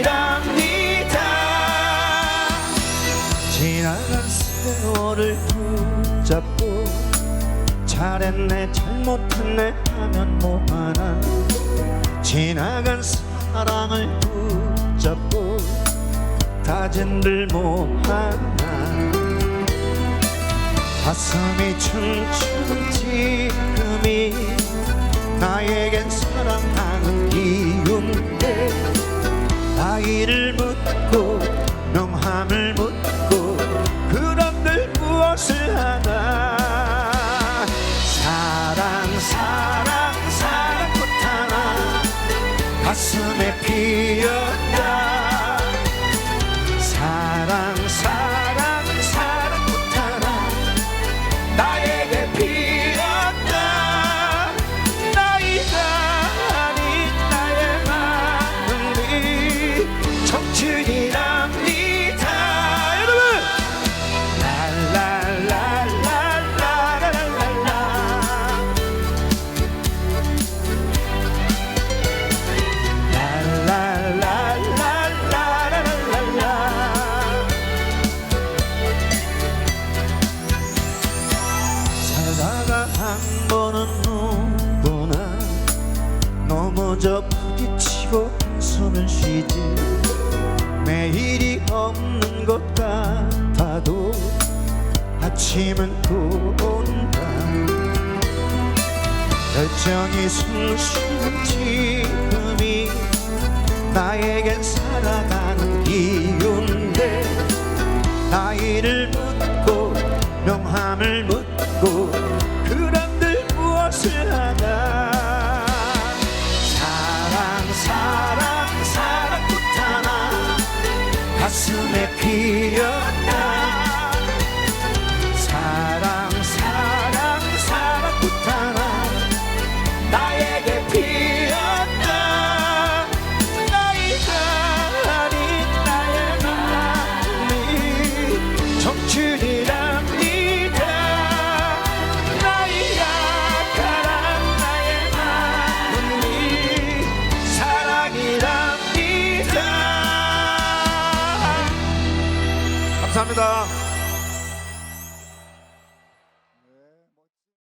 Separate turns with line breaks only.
이랍니다. 지나간 세월을 붙잡고 잘했네 잘못했네 하면 뭐하나. 지나간 사랑을 붙잡고 다짐들 뭐하나. 가슴이 춤춘 지금이 나에겐 사랑하는 기운인데 나이를 묻고 명함을 묻고 그런들 무엇을 하나. 사랑 사랑 사랑꽃 하나. 가슴에 피었다 넘어져 부딪히고 숨을 쉬지. 매일이 없는 것 같아도 아침은 또 온다. 여전히 숨 쉬는 지금이 나에겐 살아가는 이 가슴에 피었 감사합니다